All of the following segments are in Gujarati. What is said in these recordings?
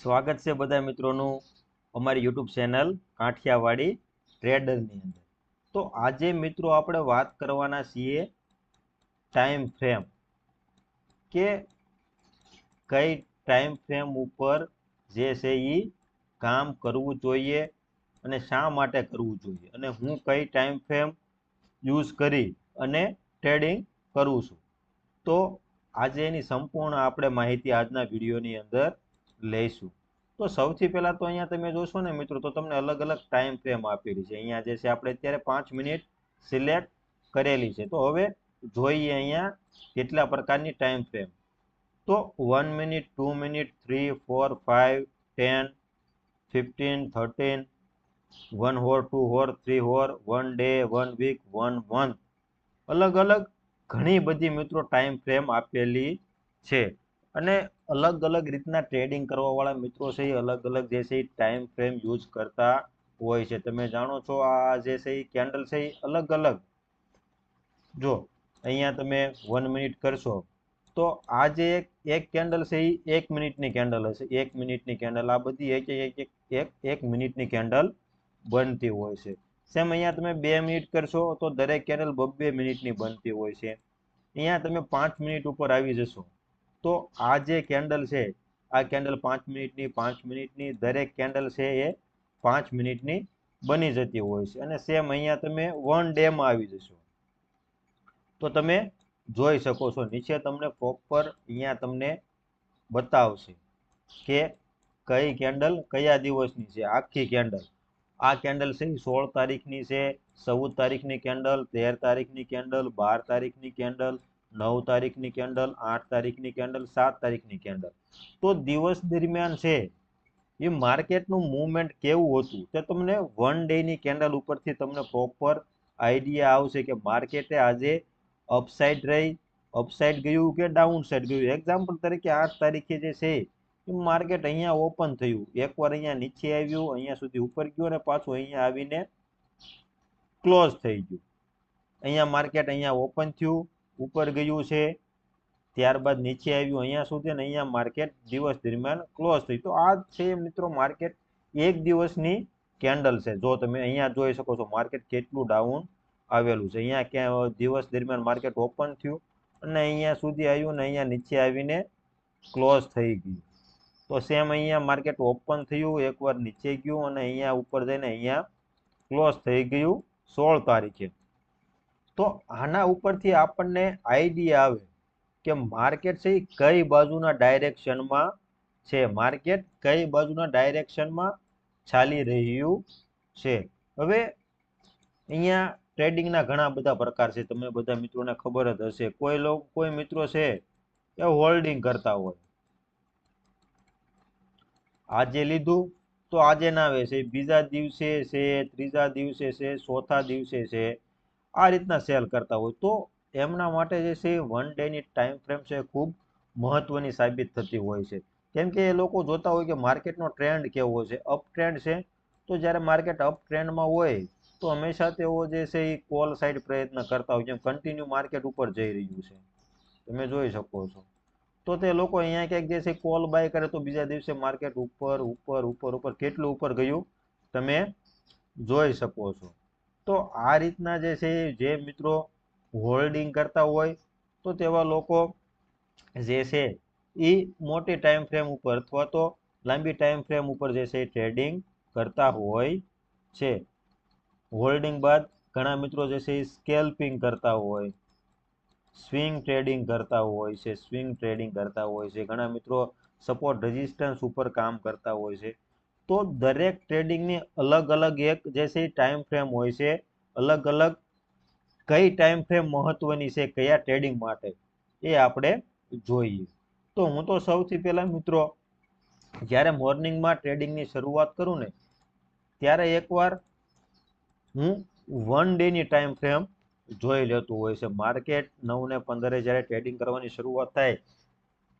સ્વાગત છે બધા મિત્રોનું અમારી યુટ્યુબ ચેનલ કાઠિયાવાડી ટ્રેડરની અંદર. તો આજે મિત્રો આપણે વાત કરવાના છીએ ટાઈમ ફ્રેમ કે કઈ ટાઈમ ફ્રેમ ઉપર જે છે એ કામ કરવું જોઈએ અને શા માટે કરવું જોઈએ અને હું કઈ ટાઈમ ફ્રેમ યુઝ કરી અને ટ્રેડિંગ કરું છું. તો આજે એની સંપૂર્ણ આપણે માહિતી આજના વિડીયોની અંદર લઈશું. તો સૌથી પહેલાં તો અહીંયા તમે જોશો ને મિત્રો, તો તમને અલગ અલગ ટાઈમ ફ્રેમ આપેલી છે. અહીંયા જે છે, આપણે અત્યારે પાંચ મિનિટ સિલેક્ટ કરેલી છે. તો હવે જોઈએ અહીંયા કેટલા પ્રકારની ટાઈમ ફ્રેમ તો one minute two minute three four five ten fifteen thirteen one hour two hour three hour one day one week one month અલગ અલગ ઘણી બધી મિત્રો ટાઈમ ફ્રેમ આપેલી છે. અને અલગ અલગ રીતના ટ્રેડિંગ કરવાવાળા મિત્રો છે એ અલગ અલગ જે છે ટાઈમ ફ્રેમ યુઝ કરતા હોય છે. તમે જાણો છો આ જે છે કેન્ડલ છે એ અલગ અલગ. જો અહીંયા તમે વન મિનિટ કરશો તો આ જે એક કેન્ડલ છે એ એક મિનિટની કેન્ડલ હશે. એક મિનિટની કેન્ડલ આ બધી એક એક એક એક એક મિનિટની કેન્ડલ બનતી હોય છે. સેમ અહીંયા તમે બે મિનિટ કરશો તો દરેક કેન્ડલ બબ્બે મિનિટની બનતી હોય છે. અહીંયા તમે પાંચ મિનિટ ઉપર આવી જશો. તો આ જે કેન્ડલ છે, આ કેન્ડલ પાંચ મિનિટની પાંચ મિનિટની, દરેક કેન્ડલ છે એ પાંચ મિનિટની બની જતી હોય છે. અને સેમ અહીંયા તમે વન ડેમાં આવી જશો. તો તમે જોઈ શકો છો, નીચે તમને પ્રોપર અહીંયા તમને બતાવશે કે કઈ કેન્ડલ કયા દિવસની છે, આખી કેન્ડલ આ કેન્ડલ છે સોળ તારીખની છે, ચૌદ તારીખની કેન્ડલ તેર તારીખની કેન્ડલ બાર તારીખની કેન્ડલ નવ તારીખની કેન્ડલ, આઠ તારીખની કેન્ડલ, સાત તારીખની કેન્ડલ. તો દિવસ દરમિયાન છે, એ માર્કેટનું મુવમેન્ટ કેવું હતું? તે તમને વન ડેની કેન્ડલ ઉપરથી તમને પ્રોપર આઈડિયા આવશે કે માર્કેટે આજે અપસાઇડ રહી અપસાઇડ ગયું કે ડાઉન સાઈડ ગયું? એક્ઝામ્પલ તરીકે આઠ તારીખે જે છે, એ માર્કેટ અહીંયા ઓપન થયું. એકવાર અહીંયા નીચે આવ્યું, અહીંયા સુધી ઉપર ગયું અને પાછું અહીંયા આવીને ક્લોઝ થઈ ગયું. અહીંયા માર્કેટ અહીંયા ઓપન થયું. ઉપર ગયું છે, ત્યારબાદ નીચે આવ્યું, અહીંયા સુધી અને અહીંયા માર્કેટ દિવસ દરમિયાન ક્લોઝ થઈ. તો આ છે મિત્રો માર્કેટ એક દિવસની કેન્ડલ છે. જો તમે અહીંયા જોઈ શકો છો માર્કેટ કેટલું ડાઉન આવેલું છે. અહીંયા ક્યાં દિવસ દરમિયાન માર્કેટ ઓપન થયું અને અહીંયા સુધી આવ્યું ને અહીંયા નીચે આવીને ક્લોઝ થઈ ગયું. તો સેમ અહીંયા માર્કેટ ઓપન થયું, એકવાર નીચે ગયું અને અહીંયા ઉપર જઈને અહીંયા ક્લોઝ થઈ ગયું સોળ તારીખે. તો આના ઉપરથી આપણને આઈડિયા આવે કે માર્કેટ છે એ કઈ બાજુના ડાયરેક્શનમાં છે. માર્કેટ કઈ બાજુના ડાયરેક્શનમાં ચાલી રહ્યું છે. હવે અહીંયા ટ્રેડિંગના ઘણા બધા પ્રકાર છે. તમે બધા મિત્રોને ખબર જ હશે. કોઈ લોકો કોઈ મિત્રો છે એ હોલ્ડિંગ કરતા હોય. આજે લીધું તો આજે ના આવે છે બીજા દિવસે છે, ત્રીજા દિવસે છે, ચોથા દિવસે છે. આ રીતના સેલ કરતા હોય તો એમના માટે જે છે વન ડેની ટાઈમ ફ્રેમ છે ખૂબ મહત્વની સાબિત થતી હોય છે. કેમ કે એ લોકો જોતા હોય કે માર્કેટનો ટ્રેન્ડ કેવો છે? અપ ટ્રેન્ડ છે. તો જ્યારે માર્કેટ અપ ટ્રેન્ડમાં હોય તો હંમેશા તેઓ જે છે એ કોલ સાઈડ પ્રયત્ન કરતા હોય જેમ કન્ટિન્યુ માર્કેટ ઉપર જઈ રહ્યું છે. તમે જોઈ શકો છો. તો તે લોકો અહીંયા ક્યાંક જે છે કોલ બાય કરે તો બીજા દિવસે માર્કેટ ઉપર ઉપર ઉપર ઉપર, કેટલું ઉપર ગયું? તમે જોઈ શકો છો. તો આ રીતના જે છે, જે મિત્રો હોલ્ડિંગ કરતા હોય, તો તેવા લોકો જે છે, એ મોટી ટાઈમ ફ્રેમ ઉપર અથવા તો લાંબી ટાઈમ ફ્રેમ ઉપર જે છે ટ્રેડિંગ કરતા હોય છે. હોલ્ડિંગ બાદ ઘણા મિત્રો જે છે, એ સ્કેલ્પિંગ કરતા હોય સ્વિંગ ટ્રેડિંગ કરતા હોય છે સ્વિંગ ટ્રેડિંગ કરતા હોય છે. ઘણા મિત્રો સપોર્ટ રેઝિસ્ટન્સ ઉપર કામ કરતા હોય છે. તો દરેક ટ્રેડિંગની અલગ અલગ એક જે છે ટાઈમ ફ્રેમ હોય છે, અલગ અલગ કઈ ટાઈમ ફ્રેમ મહત્વની છે, કયા ટ્રેડિંગ માટે, એ આપણે જોઈએ. તો હું તો સૌથી પહેલા મિત્રો, જ્યારે મોર્નિંગમાં ટ્રેડિંગની શરૂઆત કરું ને, ત્યારે એકવાર હું વન ડેની ટાઈમ ફ્રેમ જોઈ લેતું હોય છે. માર્કેટ નવ ને પંદરે જ્યારે ટ્રેડિંગ કરવાની શરૂઆત થાય,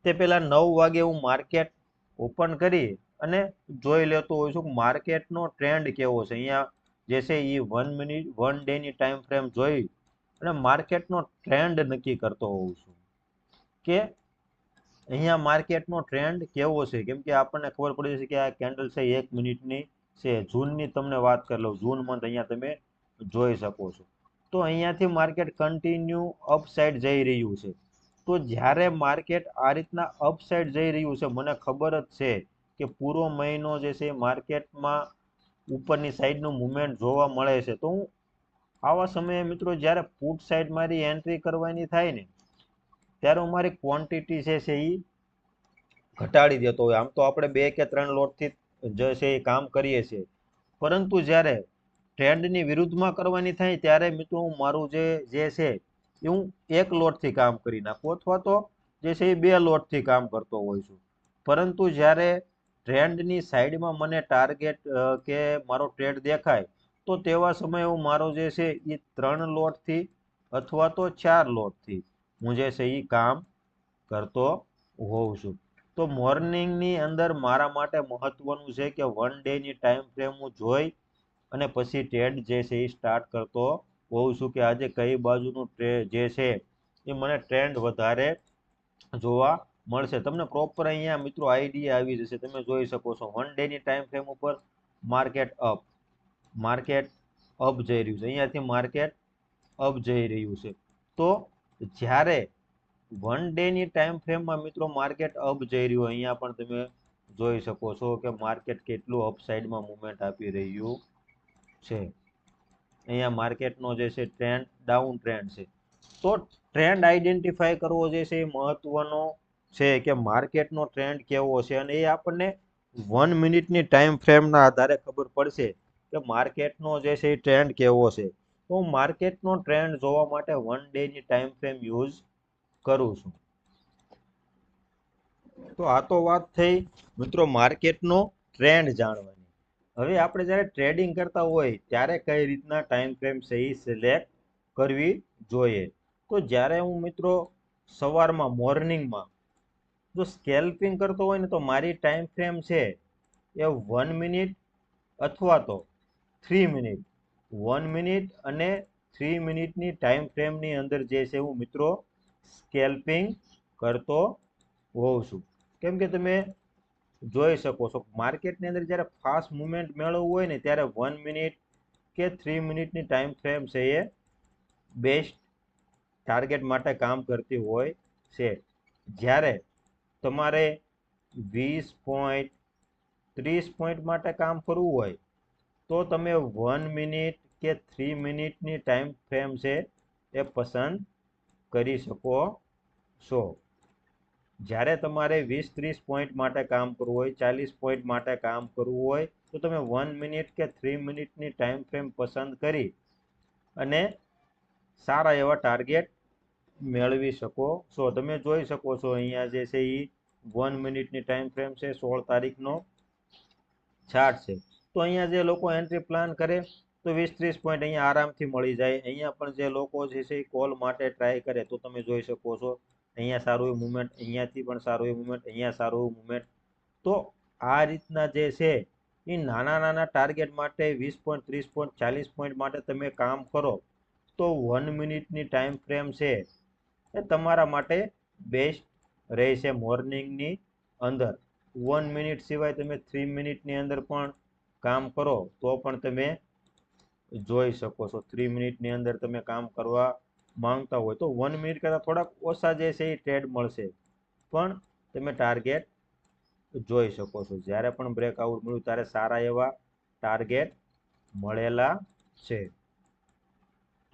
તે પહેલાં નવ વાગે હું માર્કેટ ઓપન કરી અને જોઈ લેતો હોઉં છું માર્કેટનો ટ્રેન્ડ કેવો છે. અહીંયા જે છે એ વન મિનિટ વન ડેની ટાઈમ ફ્રેમ જોઈ અને માર્કેટનો ટ્રેન્ડ નક્કી કરતો હોઉં છું. કે અહીંયા માર્કેટનો ટ્રેન્ડ કેવો છે? કેમ કે આપણને ખબર પડી જશે કે આ કેન્ડલ છે એક મિનિટની, છે જૂનની તમને વાત કરી લઉં, જૂન મંથ અહીંયા તમે જોઈ શકો છો. તો અહીંયાથી માર્કેટ કન્ટિન્યુ અપસાઇડ જઈ રહ્યું છે. તો જ્યારે માર્કેટ આ રીતના અપસાઇડ જઈ રહ્યું છે, મને ખબર જ છે કે પૂરો મહિનો જે છે માર્કેટમાં ઉપરની સાઈડનું મુમેન્ટ જોવા મળે છે. તો હું આવા સમયે મિત્રો જ્યારે પુટ સાઈડ મારી એન્ટ્રી કરવાની થાય ને, ત્યારે હું મારી ક્વોન્ટિટી છે એ ઘટાડી દેતો હોય. આમ તો આપણે બે કે ત્રણ લોટથી જે છે એ કામ કરીએ છીએ. પરંતુ જ્યારે ટ્રેન્ડની વિરુદ્ધમાં કરવાની થાય ત્યારે મિત્રો હું મારું જે જે છે એ હું એક લોટથી કામ કરી નાખું. અથવા તો જે છે એ બે લોટથી કામ કરતો હોઉં છું. પરંતુ જ્યારે ટ્રેન્ડની સાઈડમાં મને ટાર્ગેટ કે મારો ટ્રેડ દેખાય, તો તેવા સમયે હું મારો જે છે એ ત્રણ લોટથી અથવા તો ચાર લોટથી હું જે છે એ કામ કરતો હોઉં છું. તો મોર્નિંગની અંદર મારા માટે મહત્વનું છે કે વન ડેની ટાઈમ ફ્રેમ હું જોઈ અને પછી ટ્રેડ જે છે એ સ્ટાર્ટ કરતો હોઉં છું કે આજે કઈ બાજુનું ટ્રે, જે છે એ મને ટ્રેન્ડ વધારે જોવા મળશે. તમને પ્રોપર અહીંયા મિત્રો આઈડિયા આવી જશે. તમે જોઈ શકો છો. વન ડેની ટાઈમ ફ્રેમ ઉપર માર્કેટ અપ માર્કેટ અપ જઈ રહ્યું છે. અહીંયાથી માર્કેટ અપ જઈ રહ્યું છે. તો જ્યારે વન ડેની ટાઈમ ફ્રેમમાં મિત્રો માર્કેટ અપ જઈ રહ્યું, અહીંયા પણ તમે જોઈ શકો છો કે માર્કેટ કેટલું અપ સાઈડમાં મુવમેન્ટ આપી રહ્યું છે. અહીંયા માર્કેટનો જે છે ટ્રેન્ડ ડાઉન ટ્રેન્ડ છે. તો ટ્રેન્ડ આઈડેન્ટિફાય કરવો જે છે એ મહત્વનો છે કે માર્કેટનો ટ્રેન્ડ કેવો છે અને એ આપણને વન મિનિટની ટાઈમ ફ્રેમના આધારે ખબર પડશે કે માર્કેટનો જે છે એ ટ્રેન્ડ કેવો છે. તો હું માર્કેટનો ટ્રેન્ડ જોવા માટે વન ડેની ટાઈમ ફ્રેમ યુઝ કરું છું. તો આ તો વાત થઈ મિત્રો માર્કેટનો ટ્રેન્ડ જાણવાની. હવે આપણે જ્યારે ટ્રેડિંગ કરતા હોય ત્યારે કઈ રીતના ટાઈમ ફ્રેમ સહી સિલેક્ટ કરવી જોઈએ? તો જ્યારે હું મિત્રો સવારમાં મોર્નિંગમાં જો સ્કેલ્પિંગ કરતો હોય ને તો મારી ટાઈમ ફ્રેમ છે એ વન મિનિટ અથવા તો થ્રી મિનિટ વન મિનિટ અને થ્રી મિનિટની ટાઈમ ફ્રેમની અંદર જે છે હું મિત્રો સ્કેલ્પિંગ કરતો હોઉં છું. કેમ કે તમે જોઈ શકો છો માર્કેટની અંદર જ્યારે ફાસ્ટ મુવમેન્ટ મેળવવું હોય ને ત્યારે વન મિનિટ કે થ્રી મિનિટની ટાઈમ ફ્રેમ છે એ બેસ્ટ ટાર્ગેટ માટે કામ કરતી હોય છે. જ્યારે તમારે વીસ પોઈન્ટ ત્રીસ પોઈન્ટ માટે કામ કરવું હોય, તો તમે વન મિનિટ કે થ્રી મિનિટની ટાઈમ ફ્રેમ છે એ પસંદ કરી શકો છો. જ્યારે તમારે વીસ ત્રીસ પોઈન્ટ માટે કામ કરવું હોય, ચાલીસ પોઈન્ટ માટે કામ કરવું હોય, તો તમે વન મિનિટ કે થ્રી મિનિટની ટાઈમ ફ્રેમ પસંદ કરી અને સારા એવા ટાર્ગેટ મેળવી શકો. છો તમે જોઈ શકો છો અહીંયા જે છે એ વન મિનિટની ટાઈમ ફ્રેમ છે, સોળ તારીખનો ચાર્ટ છે. તો અહીંયા જે લોકો એન્ટ્રી પ્લાન કરે, તો વીસ ત્રીસ પોઈન્ટ અહીંયા આરામથી મળી જાય. અહીંયા પણ જે લોકો જે છે એ કોલ માટે ટ્રાય કરે, તો તમે જોઈ શકો છો. અહીંયા સારું એવું મુવમેન્ટ અહીંયાથી પણ સારું એવું મુવમેન્ટ અહીંયા સારું એવું મુવમેન્ટ તો આ રીતના જે છે એ નાના નાના ટાર્ગેટ માટે વીસ પોઈન્ટ ત્રીસ પોઈન્ટ ચાલીસ પોઈન્ટ માટે તમે કામ કરો. તો વન મિનિટની ટાઈમ ફ્રેમ છે એ તમારા માટે બેસ્ટ રહેશે મોર્નિંગની અંદર. વન મિનિટ સિવાય તમે થ્રી મિનિટની અંદર પણ કામ કરો, તો પણ તમે જોઈ શકો છો. થ્રી મિનિટની અંદર તમે કામ કરવા માંગતા હોય તો વન મિનિટ કરતાં થોડાક ઓછા જે છે એ ટ્રેડ મળશે. પણ તમે ટાર્ગેટ જોઈ શકો છો. જ્યારે પણ બ્રેકઆઉટ મળ્યું ત્યારે સારા એવા ટાર્ગેટ મળેલા છે.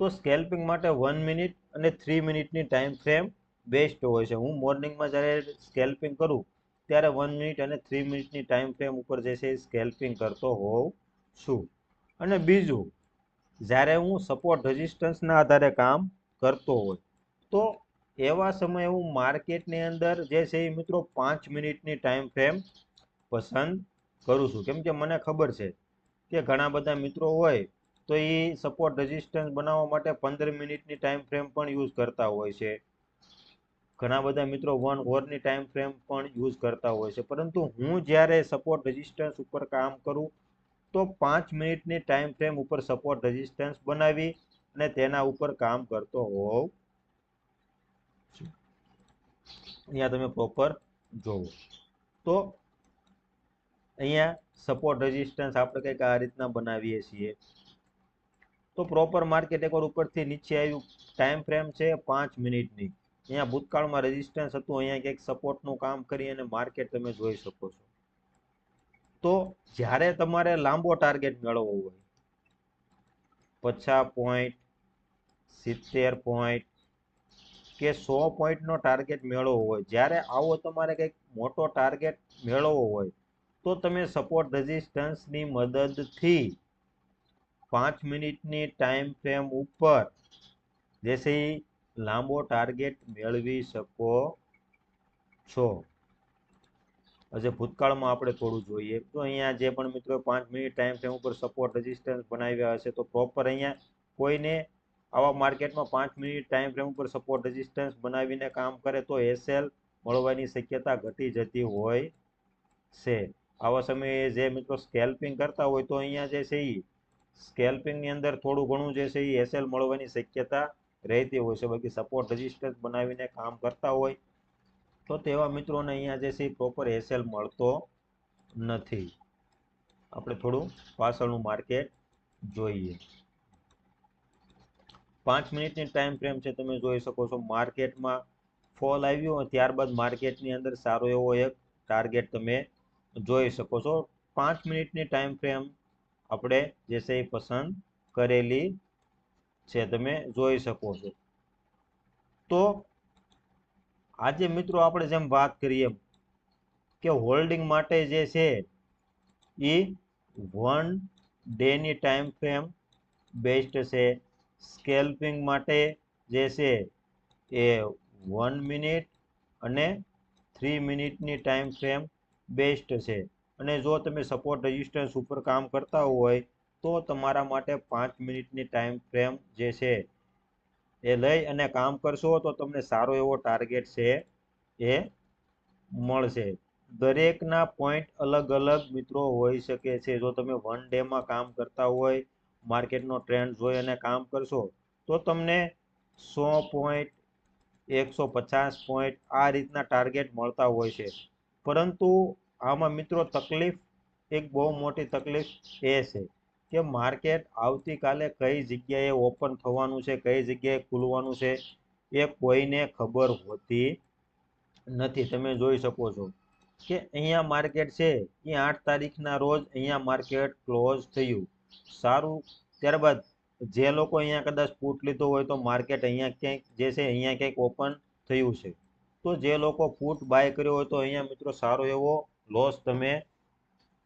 તો સ્કેલ્પિંગ માટે વન મિનિટ અને થ્રી મિનિટની ટાઈમ ફ્રેમ બેસ્ટ હોય છે. હું મોર્નિંગમાં જ્યારે સ્કેલ્પિંગ કરું, ત્યારે વન મિનિટ અને થ્રી મિનિટની ટાઈમ ફ્રેમ ઉપર જે છે એ સ્કેલ્પિંગ કરતો હોઉં છું. અને બીજું, જ્યારે હું સપોર્ટ રેઝિસ્ટન્સના આધારે કામ કરતો હોય, તો એવા સમયે હું માર્કેટની અંદર જે છે એ મિત્રો પાંચ મિનિટની ટાઈમ ફ્રેમ પસંદ કરું છું. કેમ કે મને ખબર છે કે ઘણા બધા મિત્રો હોય તો એ સપોર્ટ રેઝિસ્ટન્સ બનાવવા માટે પંદર મિનિટની ટાઈમ ફ્રેમ પણ યુઝ કરતા હોય છે. ઘણા બધા મિત્રો વન ઓવરની ટાઈમ ફ્રેમ પણ યુઝ કરતા હોય છે. પરંતુ હું જ્યારે સપોર્ટ રેઝિસ્ટન્સ ઉપર કામ કરું, તો પાંચ મિનિટની ટાઈમ ફ્રેમ ઉપર સપોર્ટ રેઝિસ્ટન્સ બનાવી અને તેના ઉપર કામ કરતો હોઉં. અહીંયા તમે પ્રોપર જોવો. તો અહીંયા સપોર્ટ રેઝિસ્ટન્સ આપણે કંઈક આ રીતના બનાવીએ છીએ. તો પ્રોપર માર્કેટ એકવાર ઉપરથી નીચે આવ્યું. ટાઈમ ફ્રેમ છે પાંચ મિનિટની. અહીંયા ભૂતકાળમાં રેઝિસ્ટન્સ હતું, અહીંયા કંઈક સપોર્ટનું કામ કરી અને માર્કેટ તમે જોઈ શકો છો. તો જ્યારે તમારે લાંબો ટાર્ગેટ મેળવવો હોય, પચાસ પોઈન્ટ સિત્તેર પોઈન્ટ કે સો પોઈન્ટનો ટાર્ગેટ મેળવવો હોય, જ્યારે આવો તમારે કંઈક મોટો ટાર્ગેટ મેળવવો હોય, તો તમે સપોર્ટ રેઝિસ્ટન્સની મદદથી પાંચ મિનિટની ટાઈમ ફ્રેમ ઉપર જેસે લાંબો ટાર્ગેટ મેળવી શકો છો. હજે ભૂતકાળમાં આપણે થોડું જોઈએ. તો અહીંયા જે પણ મિત્રો પાંચ મિનિટ ટાઈમ ફ્રેમ ઉપર સપોર્ટ રેઝિસ્ટન્સ બનાવ્યા હશે તો પ્રોપર અહીંયા કોઈને આવા માર્કેટમાં પાંચ મિનિટ ટાઈમ ફ્રેમ ઉપર સપોર્ટ રેઝિસ્ટન્સ બનાવીને કામ કરે તો એસએલ મળવાની શક્યતા ઘટી જતી હોય છે. આવા સમયે જે મિત્રો સ્કેલ્પિંગ કરતા હોય તો અહીંયા જે છે એ સ્કેલ્પિંગની અંદર થોડું ઘણું જે છે એ એસએલ મળવાની શક્યતા રહેતી હોય છે. બાકી સપોર્ટ રજિસ્ટર બનાવીને કામ કરતા હોય તો તેવા મિત્રોને અહીંયા જે છે પ્રોપર એસએલ મળતો નથી. આપણે થોડું પાછળનું માર્કેટ જોઈએ. પાંચ મિનિટની ટાઈમ ફ્રેમ છે તમે જોઈ શકો છો. માર્કેટમાં ફોલ આવ્યો ત્યારબાદ માર્કેટની અંદર સારો એવો એક ટાર્ગેટ તમે જોઈ શકો છો. પાંચ મિનિટની ટાઈમ ફ્રેમ આપણે જે છે એ પસંદ કરેલી છે, તમે જોઈ શકો છો. તો આજે મિત્રો આપણે જેમ વાત કરીએ કે હોલ્ડિંગ માટે જે છે એ વન ડેની ટાઈમ ફ્રેમ બેસ્ટ છે. સ્કેલ્પિંગ માટે જે છે એ વન મિનિટ અને થ્રી મિનિટની ટાઈમ ફ્રેમ બેસ્ટ છે. અને જો તમે સપોર્ટ રેઝિસ્ટન્સ ઉપર કામ કરતા હોય, તો તમારા માટે પાંચ મિનિટની ટાઈમ ફ્રેમ જે છે, એ લઈ અને કામ કરશો તો તમને સારો એવો ટાર્ગેટ છે, એ મળશે. દરેકના પોઈન્ટ અલગ અલગ મિત્રો હોઈ શકે છે. જો તમે વન ડેમાં કામ કરતા હોય, માર્કેટનો ટ્રેન્ડ જોઈ અને કામ કરશો, તો તમને સો પોઈન્ટ એકસો પચાસ પોઈન્ટ આ રીતના ટાર્ગેટ મળતા હોય છે. પરંતુ આમાં મિત્રો તકલીફ, એક બહુ મોટી તકલીફ એ છે કે માર્કેટ આવતીકાલે કઈ જગ્યાએ ઓપન થવાનું છે, કઈ જગ્યાએ ખુલવાનું છે એ કોઈને ખબર હોતી નથી. તમે જોઈ શકો છો કે અહીંયા માર્કેટ છે એ આઠ તારીખના રોજ અહીંયા માર્કેટ ક્લોઝ થયું. સારું, ત્યારબાદ જે લોકો અહીંયા કદાચ ફૂટ લીધો હોય તો માર્કેટ અહીંયા ક્યાંક જે છે અહીંયા ક્યાંક ઓપન થયું છે. તો જે લોકો ફૂટ બાય કર્યો હોય તો અહીંયા મિત્રો સારો એવો લોસ તમે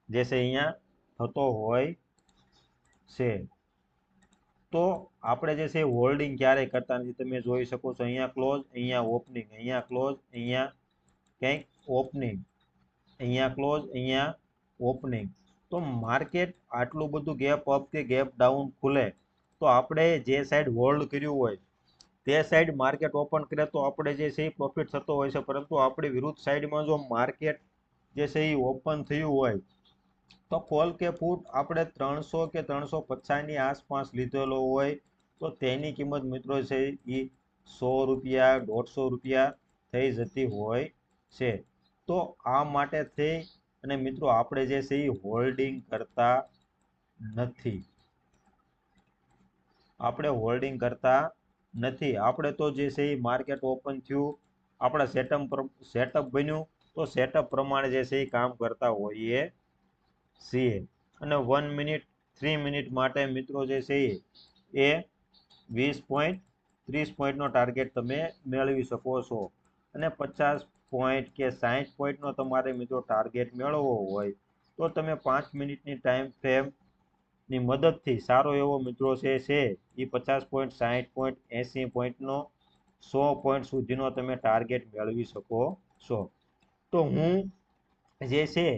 જે છે અહીંયા થતો હોય છે. તો આપણે જે છે હોલ્ડિંગ ક્યારેય કરતા નથી તમે જોઈ શકો છો. અહીંયા ક્લોઝ અહીંયા ઓપનિંગ અહીંયા ક્લોઝ અહીંયા કંઈક ઓપનિંગ અહીંયા ક્લોઝ અહીંયા ઓપનિંગ તો માર્કેટ આટલું બધું ગેપ અપ કે ગેપ ડાઉન ખુલે તો આપણે જે સાઈડ હોલ્ડ કર્યું હોય તે સાઈડ માર્કેટ ઓપન કરે તો આપણે જે છે પ્રોફિટ થતો હોય છે. પરંતુ આપણી વિરુદ્ધ સાઈડમાં જો માર્કેટ જે છે એ ઓપન થયું હોય, તો કોલ કે ફૂટ આપણે ત્રણસો કે ત્રણસો પચાસની આસપાસ લીધેલો હોય, તો તેની કિંમત મિત્રો છે એ સો રૂપિયા, દોઢસો રૂપિયા થઈ જતી હોય છે. તો આ માટે થઈ, અને મિત્રો આપણે જે છે એ હોલ્ડિંગ કરતા નથી. આપણે હોલ્ડિંગ કરતા નથી. આપણે તો જે છે એ માર્કેટ ઓપન થયું, આપણા સેટઅપ સેટઅપ બન્યું તો સેટઅપ પ્રમાણે જે છે એ કામ કરતા હોઈએ છીએ. અને વન મિનિટ થ્રી મિનિટ માટે મિત્રો જે છે એ વીસ પોઈન્ટ ત્રીસ પોઈન્ટનો ટાર્ગેટ તમે મેળવી શકો છો. અને પચાસ પોઈન્ટ કે સાહીઠ પોઈન્ટનો તમારે મિત્રો ટાર્ગેટ મેળવવો હોય, તો તમે પાંચ મિનિટની ટાઈમ ફ્રેમની મદદથી સારો એવો મિત્રો છે છે એ પચાસ પોઈન્ટ સાહીઠ પોઈન્ટ એંસી પોઈન્ટનો સો પોઈન્ટ સુધીનો તમે ટાર્ગેટ મેળવી શકો છો. તો હું જે છે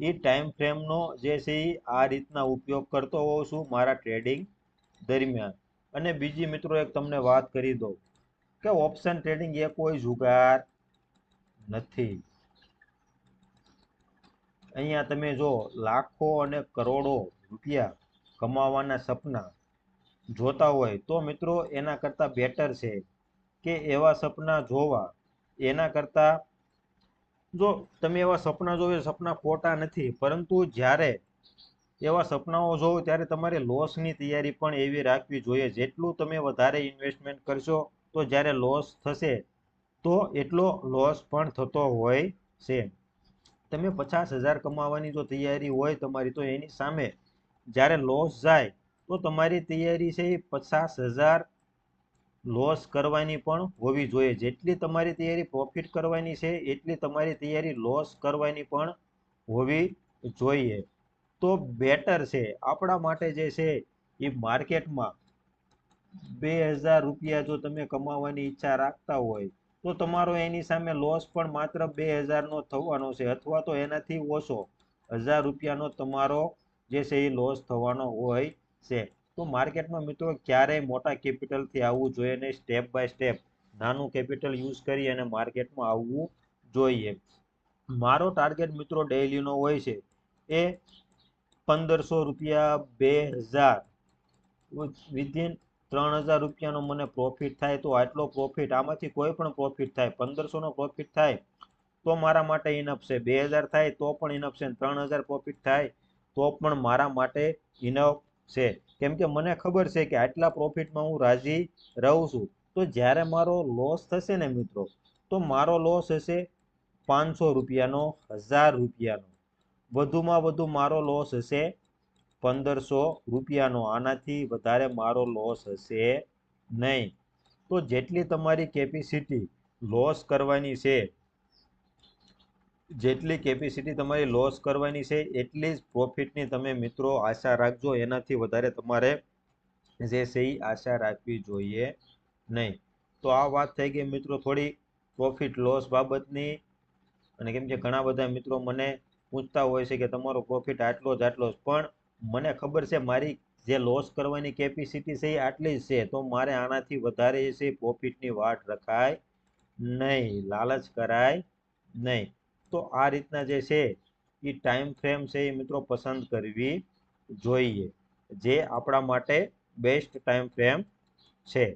એ ટાઈમ ફ્રેમનો જે છે એ આ રીતના ઉપયોગ કરતો હોઉં છું મારા ટ્રેડિંગ દરમિયાન. અને બીજી મિત્રો એક તમને વાત કરી દઉં કે ઓપ્શન ટ્રેડિંગ એ કોઈ જુગાર નથી. અહીંયા તમે જો લાખો અને કરોડો રૂપિયા કમાવાના સપના જોતા હોય તો મિત્રો એના કરતાં બેટર છે કે એવા સપના જોવા. એના કરતાં જો તમે એવા સપના જોવે સપના ખોટા નથી, પરંતુ જ્યારે એવા સપનાઓ જોવો ત્યારે તમારે લોસની તૈયારી પણ એવી રાખવી જોઈએ. જેટલું તમે વધારે ઇન્વેસ્ટમેન્ટ કરશો, તો જ્યારે લોસ થશે, તો એટલો લોસ પણ થતો હોય છે. તમે પચાસ હજાર કમાવાની જો તૈયારી હોય તમારી, તો એની સામે જ્યારે લોસ જાય, તો તમારી તૈયારી છે એ પચાસ હજાર લોસ કરવાની પણ હોવી જોઈએ. જેટલી તમારી તૈયારી પ્રોફિટ કરવાની છે, એટલી તમારી તૈયારી લોસ કરવાની પણ હોવી જોઈએ. તો બેટર છે. આપણા માટે જે છે, એ માર્કેટમાં બે હજાર રૂપિયા જો તમે કમાવાની ઈચ્છા રાખતા હોય, તો તમારો એની સામે લોસ પણ માત્ર બે હજારનો થવાનો છે. અથવા તો એનાથી ઓછો હજાર રૂપિયાનો તમારો જે છે, એ લોસ થવાનો હોય છે. તો માર્કેટમાં મિત્રો ક્યારેય મોટા કેપિટલથી આવવું જોઈએ નહીં. સ્ટેપ બાય સ્ટેપ નાનું કેપિટલ યુઝ કરી અને માર્કેટમાં આવવું જોઈએ. મારો ટાર્ગેટ મિત્રો ડેઇલીનો હોય છે એ પંદરસો રૂપિયા, બે હજાર. વિધિન ત્રણ હજાર રૂપિયાનો મને પ્રોફિટ થાય તો આટલો પ્રોફિટ આમાંથી કોઈ પણ પ્રોફિટ થાય, પંદરસોનો પ્રોફિટ થાય તો મારા માટે ઇનફ છે. બે હજાર થાય તો પણ ઇનફ છે ત્રણ હજાર પ્રોફિટ થાય તો પણ મારા માટે ઇનફ છે. કેમ કે મને ખબર છે કે આટલા પ્રોફિટમાં હું રાજી રહું છું. તો જ્યારે મારો લોસ થશે ને મિત્રો, તો મારો લોસ હશે પાંચસો રૂપિયાનો, હજાર રૂપિયાનો. વધુમાં વધુ મારો લોસ હશે પંદરસો રૂપિયાનો. આનાથી વધારે મારો લોસ હશે નહીં. તો જેટલી તમારી કેપેસિટી લોસ કરવાની છે જેટલી કેપેસિટી તમારી લોસ કરવાની છે, એટલી જ પ્રોફિટની તમે મિત્રો આશા રાખજો. એનાથી વધારે તમારે જે છે એ આશા રાખવી જોઈએ નહીં. તો આ વાત થઈ ગઈ મિત્રો થોડી પ્રોફિટ લોસ બાબતની. અને કેમ કે ઘણા બધા મિત્રો મને પૂછતા હોય છે કે તમારો પ્રોફિટ આટલો જ આટલો જ. પણ મને ખબર છે મારી જે લોસ કરવાની કેપેસિટી છે એ આટલી જ છે. તો મારે આનાથી વધારે છે પ્રોફિટની વાટ રખાય નહીં, લાલચ કરાય નહીં. તો આ રીતના જે છે એ ટાઈમ ફ્રેમ છે એ મિત્રો પસંદ કરવી જોઈએ. જે આપણા માટે બેસ્ટ ટાઈમ ફ્રેમ છે.